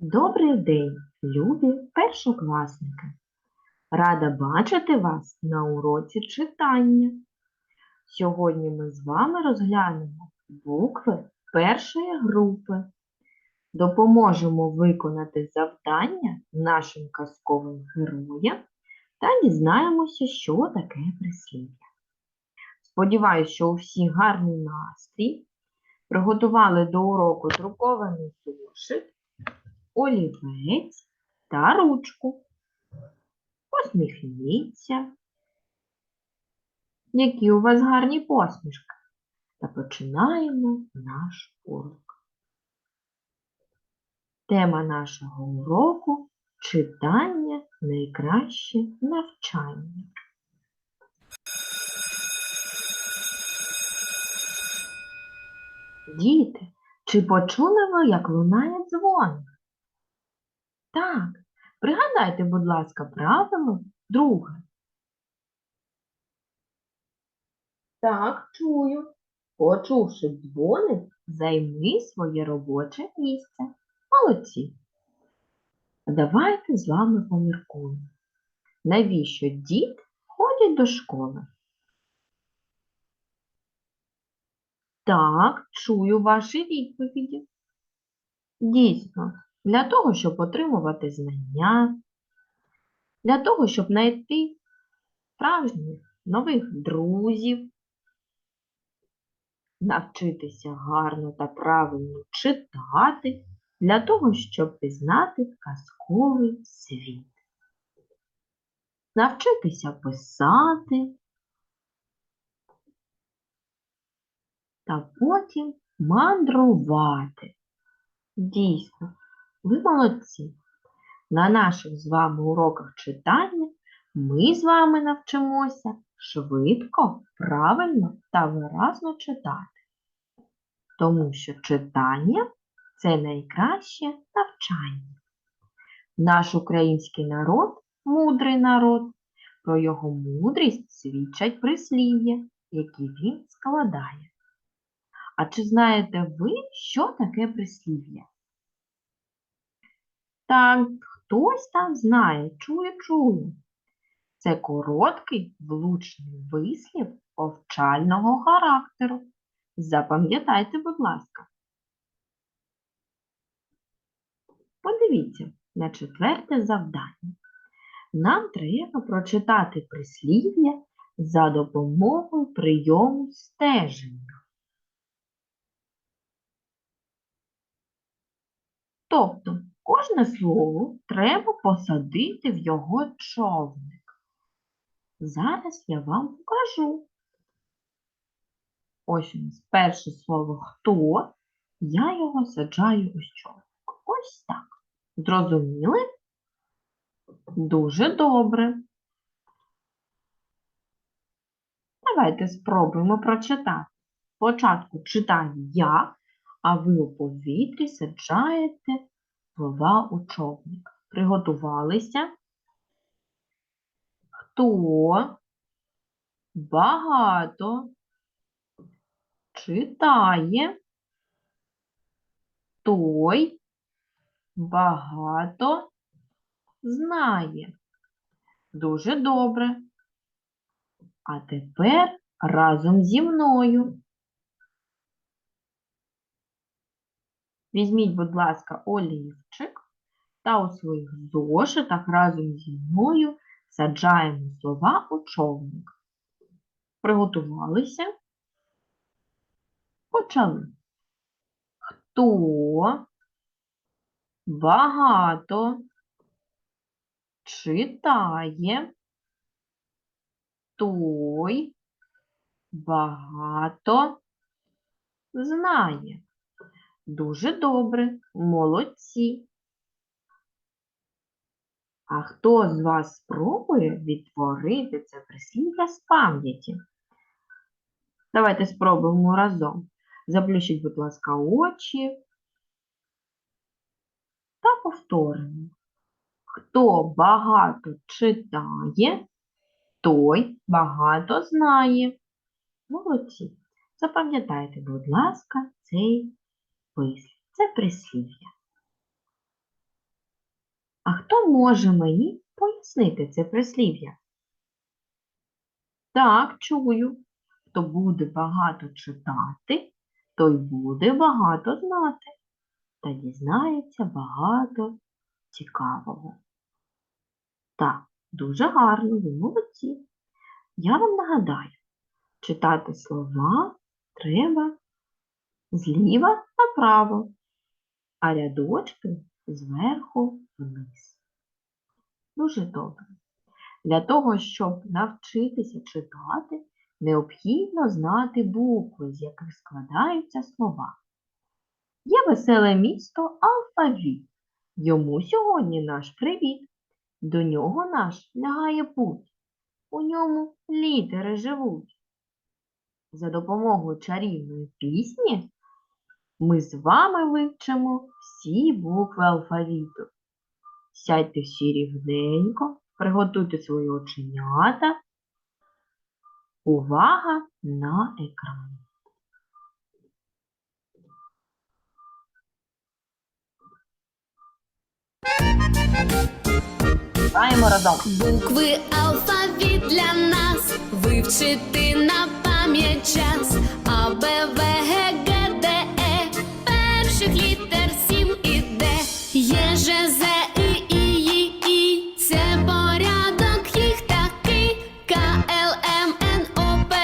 Добрий день, любі першокласники! Рада бачити вас на уроці читання. Сьогодні ми з вами розглянемо букви першої групи. Допоможемо виконати завдання нашим казковим героям та дізнаємося, що таке прислів'я. Сподіваюсь, що у всіх гарний настрій. Приготували до уроку друкований зошит олівець та ручку. Посміхніться. Які у вас гарні посмішки. Та починаємо наш урок. Тема нашого уроку читання найкраще навчання. Діти, чи почули ви, як лунає дзвоник? Так, пригадайте, будь ласка, правило друге. Так, чую. Почувши дзвоник, займи своє робоче місце. Молодці. Давайте з вами поміркуємо. Навіщо діти ходять до школи? Так, чую ваші відповіді. Дійсно, для того, щоб отримувати знання, для того, щоб знайти справжніх нових друзів, навчитися гарно та правильно читати, для того, щоб пізнати казковий світ, навчитися писати та потім мандрувати. Дійсно, ви молодці. На наших з вами уроках читання ми з вами навчимося швидко, правильно та виразно читати. Тому що читання це найкраще навчання. Наш український народ мудрий народ. Про його мудрість свідчать прислів'я, які він складає. А чи знаєте ви, що таке прислів'я? Так, хтось там знає, чує, чує. Це короткий влучний вислів повчального характеру. Запам'ятайте, будь ласка. Подивіться на четверте завдання. Нам треба прочитати прислів'я за допомогою прийому стеження. Тобто кожне слово треба посадити в його човник. Зараз я вам покажу. Ось у нас перше слово хто, я його саджаю у човник. Ось так. Зрозуміли? Дуже добре. Давайте спробуємо прочитати. Спочатку читаю я, а ви у повітрі саджаєте слова у човник. Приготувалися. Хто багато читає, той багато знає. Дуже добре. А тепер разом зі мною. Візьміть, будь ласка, олівчик та у своїх зошитах разом зі мною саджаємо слова у човник. Приготувалися. Почали. Хто багато читає, той багато знає. Дуже добре, молодці. А хто з вас спробує відтворити це прислів'я з пам'яті? Давайте спробуємо разом. Заплющіть, будь ласка, очі та повторимо. Хто багато читає, той багато знає. Молодці. Запам'ятайте, будь ласка, цей вислів. Це прислів'я. А хто може мені пояснити це прислів'я? Так, чую. Хто буде багато читати, той буде багато знати та дізнається багато цікавого. Так, дуже гарно, ви молодці. Я вам нагадаю, читати слова треба зліва направо, а рядочки зверху вниз. Дуже добре. Для того, щоб навчитися читати, необхідно знати букви, з яких складаються слова. Є веселе місто Алфавіт. Йому сьогодні наш привіт. До нього наш лягає путь. У ньому літери живуть. За допомогою чарівної пісні ми з вами вивчимо всі букви алфавіту. Сядьте всі рівненько, приготуйте свої оченята. Увага на екран. Граємо разом. Букви алфавіт для нас вивчити на пам'ять час. А, Б, В, Г, Г, Д, Е. Перших літер сім і Д. Є, Ж, З, І, І, Ї, І. Це порядок їх такий. К, Л, М, Н, О, П,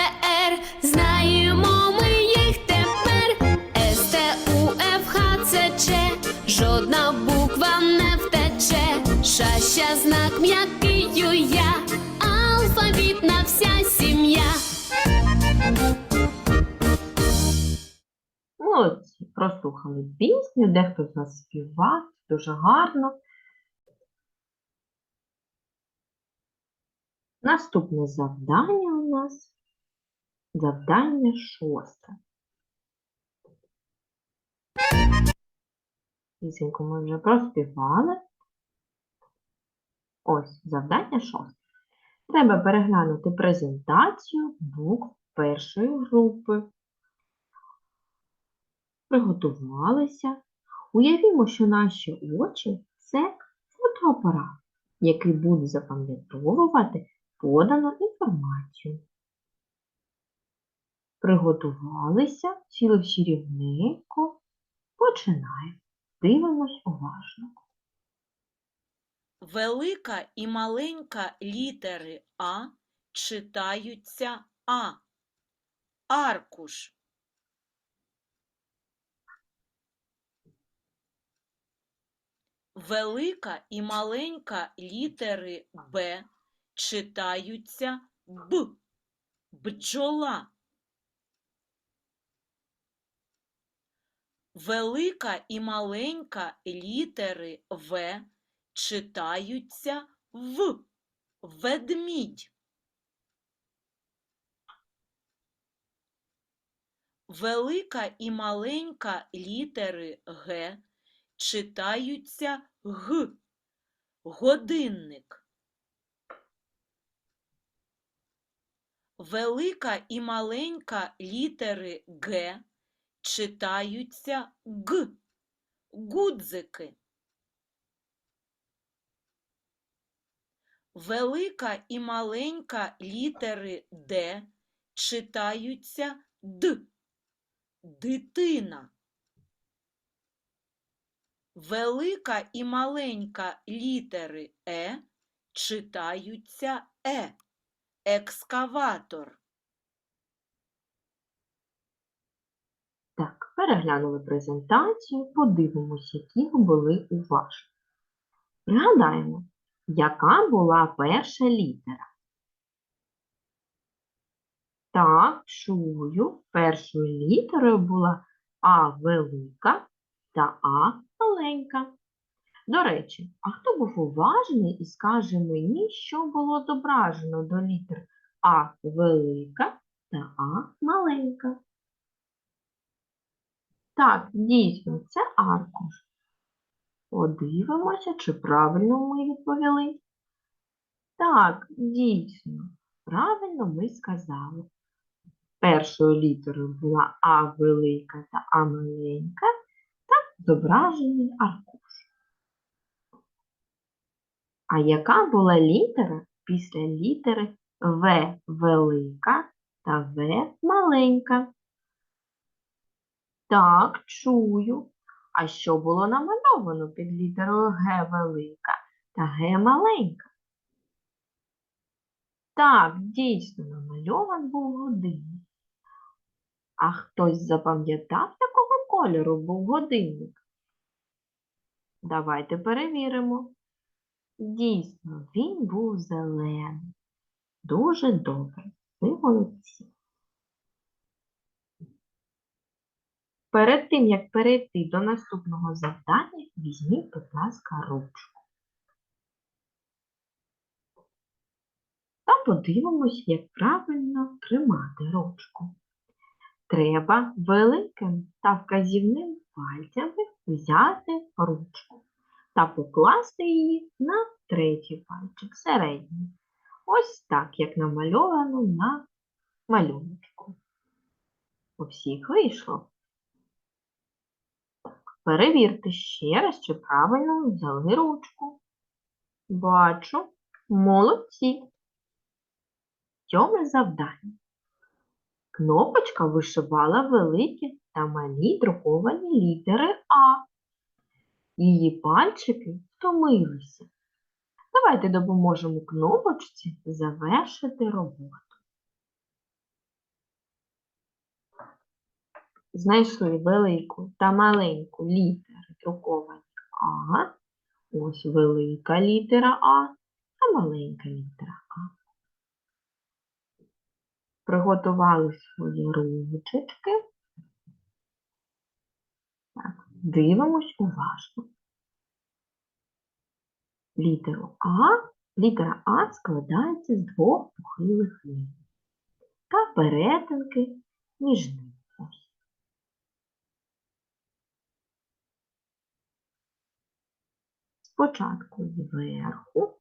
Р. Знаємо ми їх тепер. С, Т, У, Ф, Х, Ц, Ч. Жодна буква не втече. Ша, ща, знак м'який я. Алфавітна вся сім'я. Молодці, прослухали пісню, дехто з нас співав, дуже гарно. Наступне завдання у нас завдання шосте. Пісеньку ми вже проспівали. Ось завдання шосте. Треба переглянути презентацію букв першої групи приготувалися. Уявімо, що наші очі це фотоапарат, який буде запам'ятовувати подану інформацію. Приготувалися, сіли всі рівненько, починаємо. Дивимось уважно. Велика і маленька літери А читаються А. Аркуш. Велика і маленька літери Б читаються Б. Бджола. Велика і маленька літери В читаються В. Ведмідь. Велика і маленька літери Г читаються Г. Годинник. Велика і маленька літери Г читаються Г. Гудзики. Велика і маленька літери Д читаються Д. Дитина. Велика і маленька літери Е читаються Е. Екскаватор. Так, переглянули презентацію, подивимося, які були уважні. Пригадаємо, яка була перша літера. Так, чую, першою літерою була А велика та А маленька. До речі, а хто був уважний і скаже мені, що було зображено до літер А велика та А маленька? Так, дійсно, це аркуш. Подивимося, чи правильно ми відповіли. Так, дійсно, правильно ми сказали. Першою літерою була А велика та А маленька зображений аркуш. А яка була літера після літери В велика та В маленька? Так, чую. А що було намальовано під літерою Г велика та Г маленька? Так, дійсно намальован був годинник. А хтось запам'ятав, якого кольору був годинник? Давайте перевіримо. Дійсно, він був зелений. Дуже добре. Ви молодці. Перед тим, як перейти до наступного завдання, візьміть, будь ласка, ручку. Та подивимось, як правильно тримати ручку. Треба великим та вказівним пальцями взяти ручку та покласти її на третій пальчик середній. Ось так, як намальовано на малюнку. У всіх вийшло. Перевірте ще раз, чи правильно взяли ручку. Бачу, молодці. Сьоме завдання. Кнопочка вишивала великі та малі друковані літери А. Її пальчики втомилися. Давайте допоможемо кнопочці завершити роботу. Знайшли велику та маленьку літери друковані А. Ось велика літера А, а маленька літера. Приготували свої ручечки. Так, дивимось уважно. Літеру А, літера А складається з двох похилих ліній та перетинки між ними. Спочатку зверху.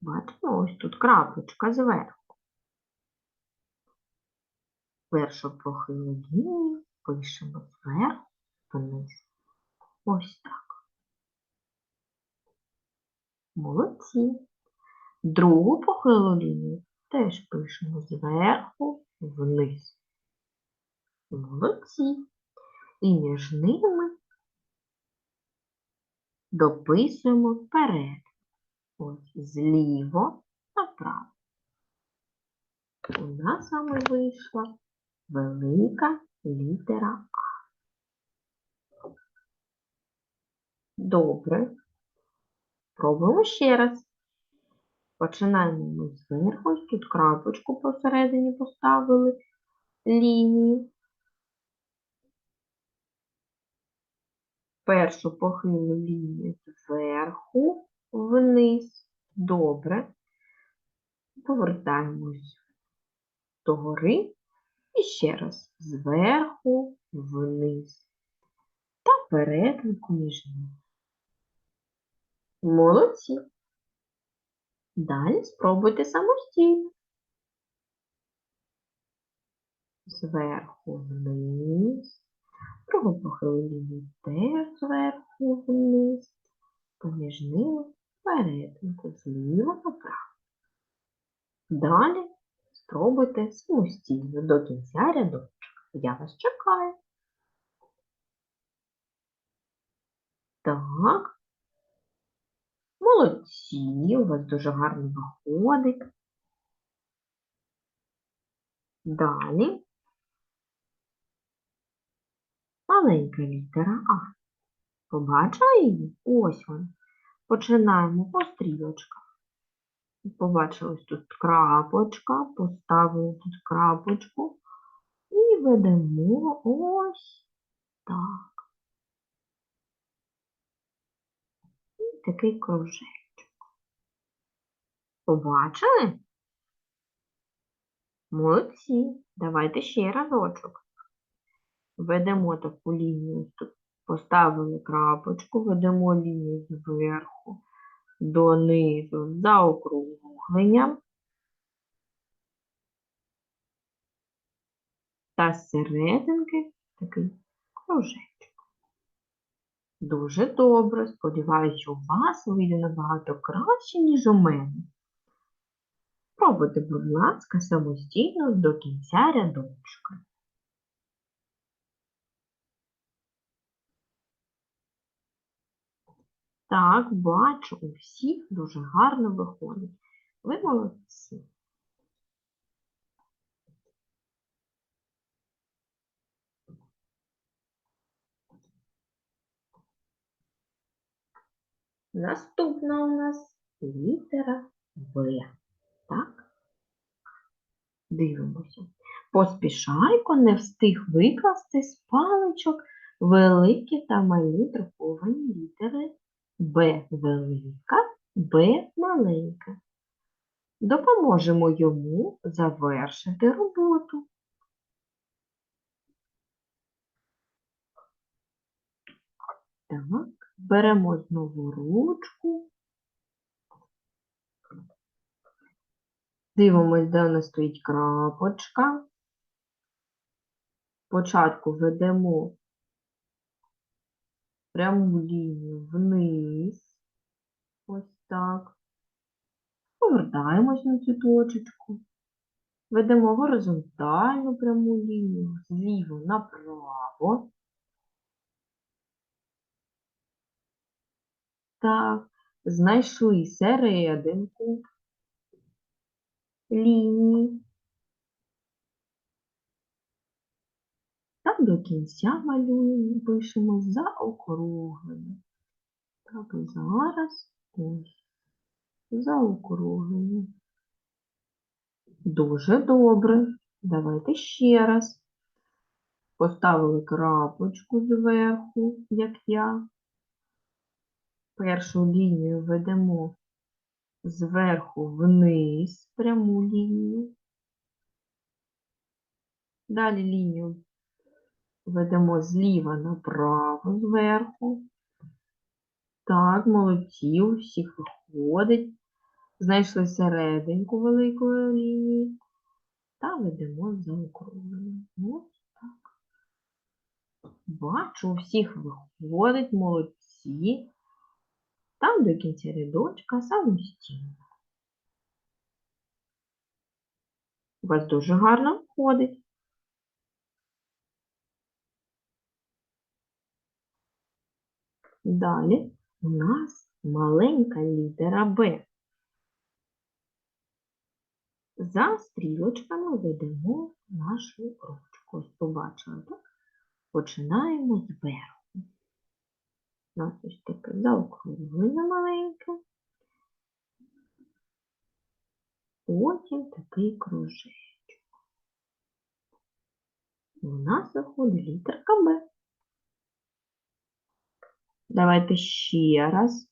Бачимо, ось тут крапочка зверху. Першу похилу лінію пишемо зверху вниз. Ось так. Молодці. Другу похилу лінію теж пишемо зверху вниз. Молодці. І між ними дописуємо вперед. Ось зліво направо. У нас саме вийшла велика літера А. Добре. Пробуємо ще раз. Починаємо ми зверху, тут крапочку посередині поставили лінію. Першу похилу лінію зверху вниз. Добре. Повертаємось догори і ще раз зверху вниз та перетинку між ними. Молодці. Далі спробуйте самостійно. Зверху вниз. Другу похилу лінію теж зверху вниз. Поміж ними перетинку зліва направо. Далі спробуйте самостійно до кінця рядочка. Я вас чекаю. Так. Молодці, у вас дуже гарно виходить. Далі. Маленька літера А. Побачили її? Ось вона. Починаємо по стрілочках. Побачили ось тут крапочка, поставили тут крапочку і ведемо ось так. І такий кружечок. Побачили? Молодці. Давайте ще разочок. Ведемо таку лінію. Поставили крапочку, ведемо лінію зверху донизу з заокругленням. Та з серединки такий кружечок. Дуже добре. Сподіваюся, що у вас вийде набагато краще, ніж у мене. Пробуйте, будь ласка, самостійно до кінця рядочка. Так, бачу, у всіх дуже гарно виходить. Ви молодці. Наступна у нас літера В. Так? Дивимося. Поспішайко не встиг викласти з паличок великі та малі друковані літери Б велика, Б маленька. Допоможемо йому завершити роботу. Так, беремо знову ручку. Дивимось, де у нас стоїть крапочка. Спочатку ведемо пряму лінію вниз. Ось так. Повертаємось на цю точечку. Ведемо горизонтальну пряму лінію зліва направо. Так, знайшли серединку лінії. Так до кінця малюємо, пишемо заокруглення. Так, зараз ось заокруглення. Дуже добре. Давайте ще раз. Поставили крапочку зверху, як я. Першу лінію ведемо зверху вниз пряму лінію. Далі лінію ведемо зліва направо зверху. Так, молодці, у всіх виходить. Знайшли серединку великої лінії та ведемо заокруглення. Ось так. Бачу, у всіх виходить, молодці. Там до кінця рядочка самостійно. У вас дуже гарно виходить. Далі у нас маленька літера Б. За стрілочками ведемо нашу ручку. Ось побачили, так? Починаємо зверху. У нас ось таке заокруглення маленьке. Потім такий кружечок. У нас виходить літерка Б. Давайте ще раз.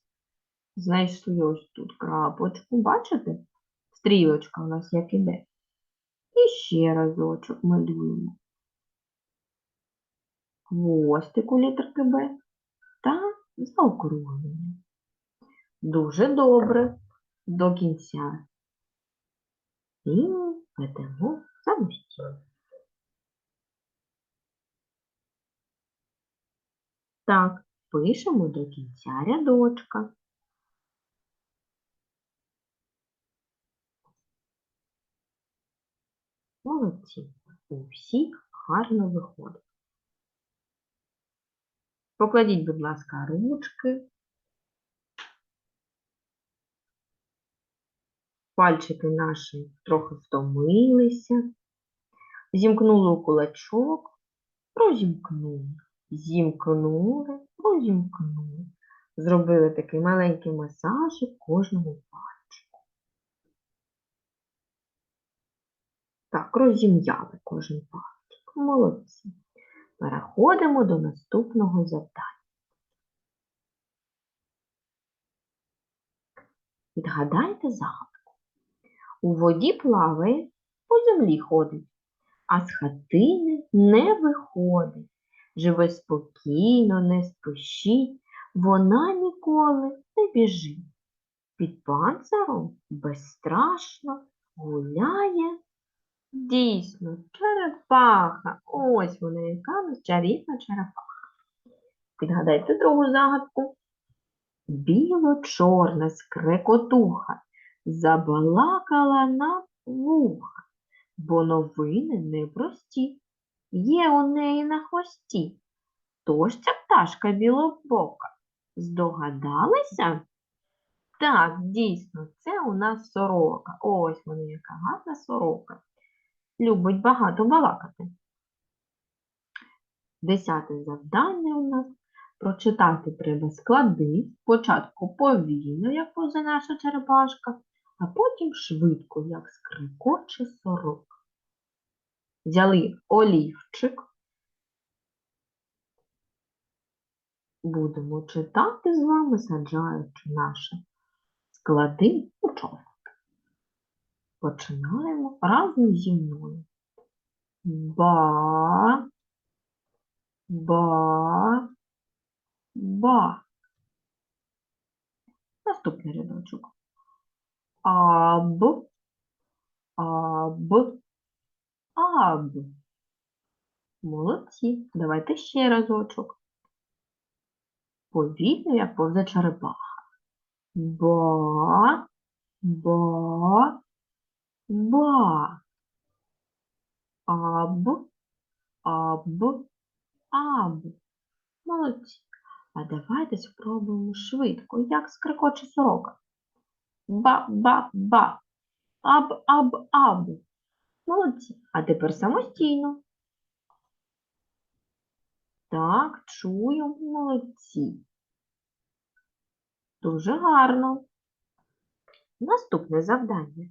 Знайшли ось тут крапочку. Бачите? Стрілочка у нас як іде. І ще разочок малюємо. Хвостик у літерки Б та заокруглення. Дуже добре. До кінця. І ведемо самостійно. Так, пишемо до кінця рядочка. Молодці. У всіх гарно виходить. Покладіть, будь ласка, ручки. Пальчики наші трохи втомилися. Зімкнули у кулачок, розімкнули. Зімкнули, розімкнули. Зробили такий маленький масажик кожному пальчику. Так, розім'яли кожен пальчик. Молодці. Переходимо до наступного завдання. Відгадайте загадку. У воді плаває, по землі ходить, а з хатини не виходить. Живе спокійно, не спішить, вона ніколи не біжить. Під панциром безстрашно гуляє. Дійсно, черепаха. Ось вона, яка чарівна черепаха. Підгадайте другу загадку. Біло-чорна скрекотуха забалакала на вуха, бо новини непрості. Є у неї на хвості. Хто ж ця пташка білобока? Здогадалися? Так, дійсно, це у нас сорока. Ось вона, яка гарна сорока. Любить багато балакати. Десяте завдання у нас. Прочитати треба склади, спочатку повільно, як повзе наша черепашка, а потім швидко, як скрикоче сорок. Взяли олівчик. Будемо читати з вами, саджаючи наші склади у човник. Починаємо разом зі мною. Ба, ба, ба. Наступний рядочок. Аб, аб, аб. Молодці. Давайте ще разочок. Повільно, як повзе черепаха. Ба, ба, ба. Аб, аб, аб. Молодці. А давайте спробуємо швидко, як скрикоче сорока. Ба-ба-ба. Аб-аб-аб. Молодці. А тепер самостійно. Так, чую, молодці. Дуже гарно. Наступне завдання.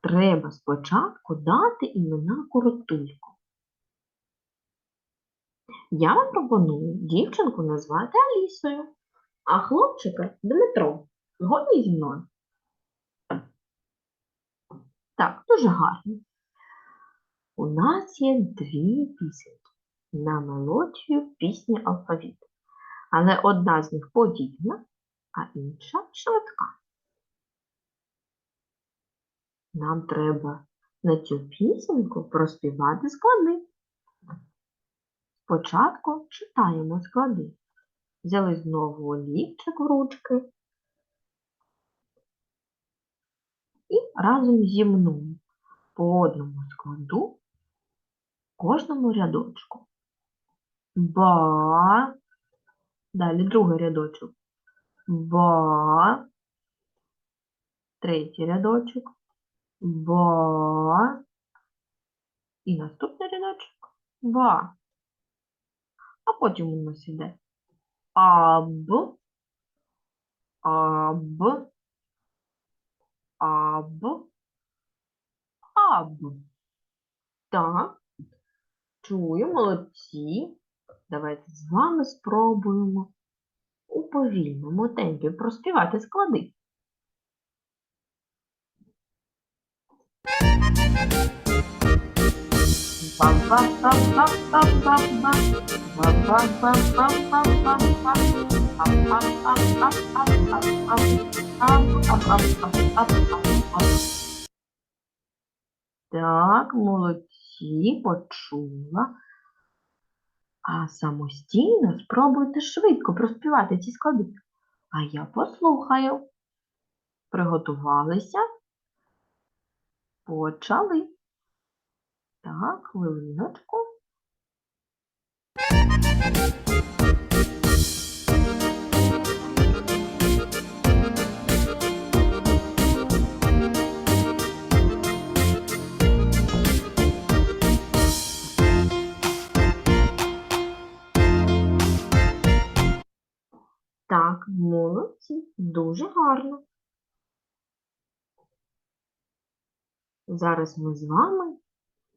Треба спочатку дати імена коротульку. Я вам пропоную дівчинку назвати Алісою, а хлопчика Дмитром. Згодні зі мною? Так, дуже гарно. У нас є дві пісеньки на мелодію пісні алфавіт. Але одна з них повільна, а інша швидка. Нам треба на цю пісеньку проспівати склади. Спочатку читаємо склади. Взяли знову олівчик в ручки. І разом зі мною по одному складу кожному рядочку. Ба. Далі другий рядочок. Ба. Третій рядочок. Ба. І наступний рядочок. Ба. А потім у нас іде аб, аб, аб, аб. Так, чую, молодці. Давайте з вами спробуємо у повільному темпі проспівати склади. Так, молодці, почула. А самостійно спробуйте швидко проспівати ці склади. А я послухаю. Приготувалися? Почали. Так, хвилиночку. Так, молодці, дуже гарно. Зараз ми з вами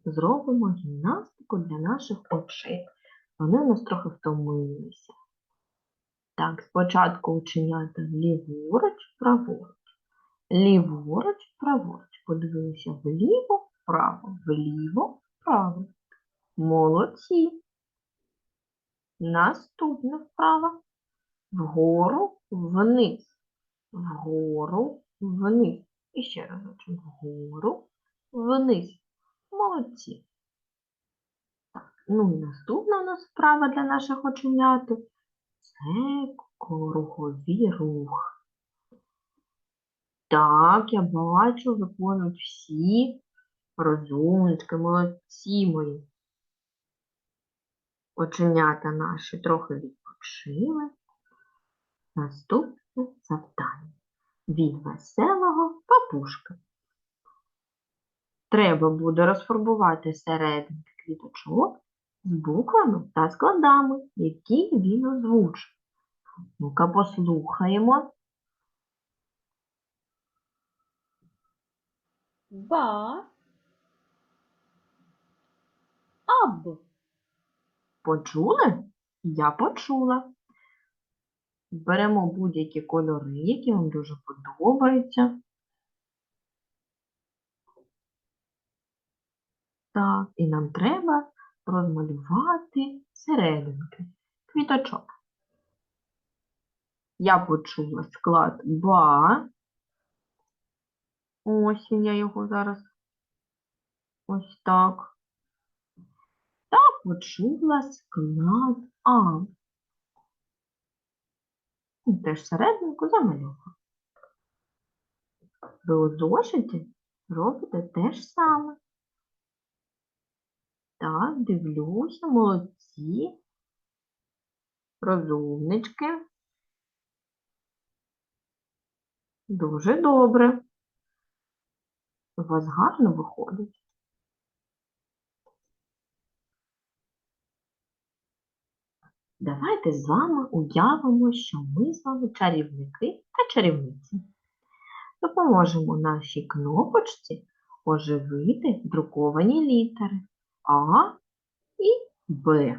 зробимо гімнастику для наших очей. Вони у нас трохи втомилися. Так, спочатку учиняти ліворуч, праворуч. Ліворуч, праворуч. Подивилися вліво, вправо, вліво, вправо. Молодці. Наступна вправа. Вгору, вниз. Вгору, вниз. І ще разочок. Вгору, вниз. Молодці. Так, ну і наступна у нас вправа для наших оченят. це кругові рух. Так, я бачу, виконують всі розумнички, молодці мої. Оченята наші трохи відпочили. Наступне завдання. Від веселого папушки. Треба буде розфарбувати серединки квіточок з буквами та складами, які він озвучив. Ну-ка послухаємо. Ба. Аб. Почули? Я почула. Беремо будь-які кольори, які вам дуже подобаються. Так, і нам треба розмалювати серединки, квіточок. Я почула склад ба. Ось я його зараз ось так. Та почула склад А. І Теж серединку замалювала. Ви у зошиті робите те ж саме. Так, дивлюся, молодці, розумнички. Дуже добре. У вас гарно виходить. Давайте з вами уявимо, що ми з вами чарівники та чарівниці. Допоможемо нашій кнопочці оживити друковані літери А і Б.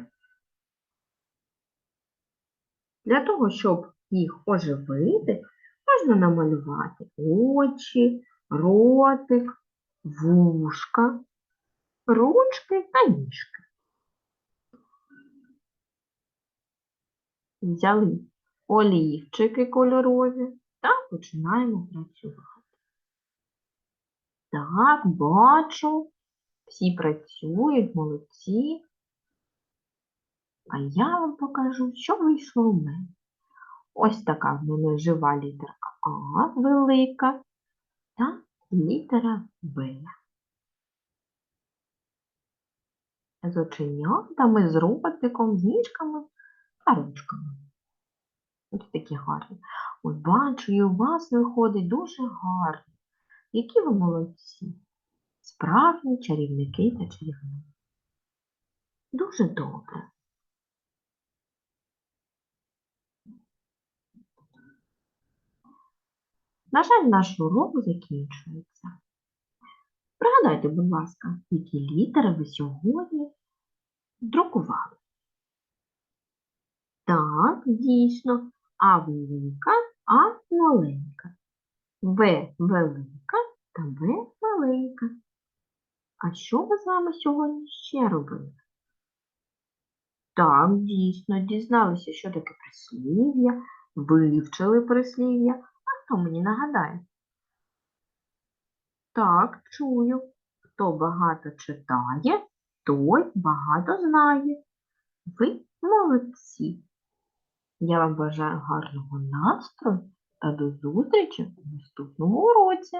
Для того, щоб їх оживити, можна намалювати очі, ротик, вушка, ручки та ніжки. Взяли олівчики кольорові та починаємо працювати. Так, бачу, всі працюють, молодці. А я вам покажу, що вийшло у мене. Ось така в мене жива літерка А велика та літера Б. З оченятами, з ротиком, з ніжками та ручками. Ось такі гарні. От бачу, і у вас виходить дуже гарно. Які ви молодці. Справжні чарівники та чарівниці. Дуже добре. На жаль, наш урок закінчується. Пригадайте, будь ласка, які літери ви сьогодні друкували. Так, дійсно, А велика, А маленька. В велика та В маленька. А що ви з вами сьогодні ще робили? Так, дійсно, дізналися, що таке прислів'я, вивчили прислів'я. А хто мені нагадає? Так, чую. Хто багато читає, той багато знає. Ви молодці. Я вам бажаю гарного настрою та до зустрічі у наступному уроці.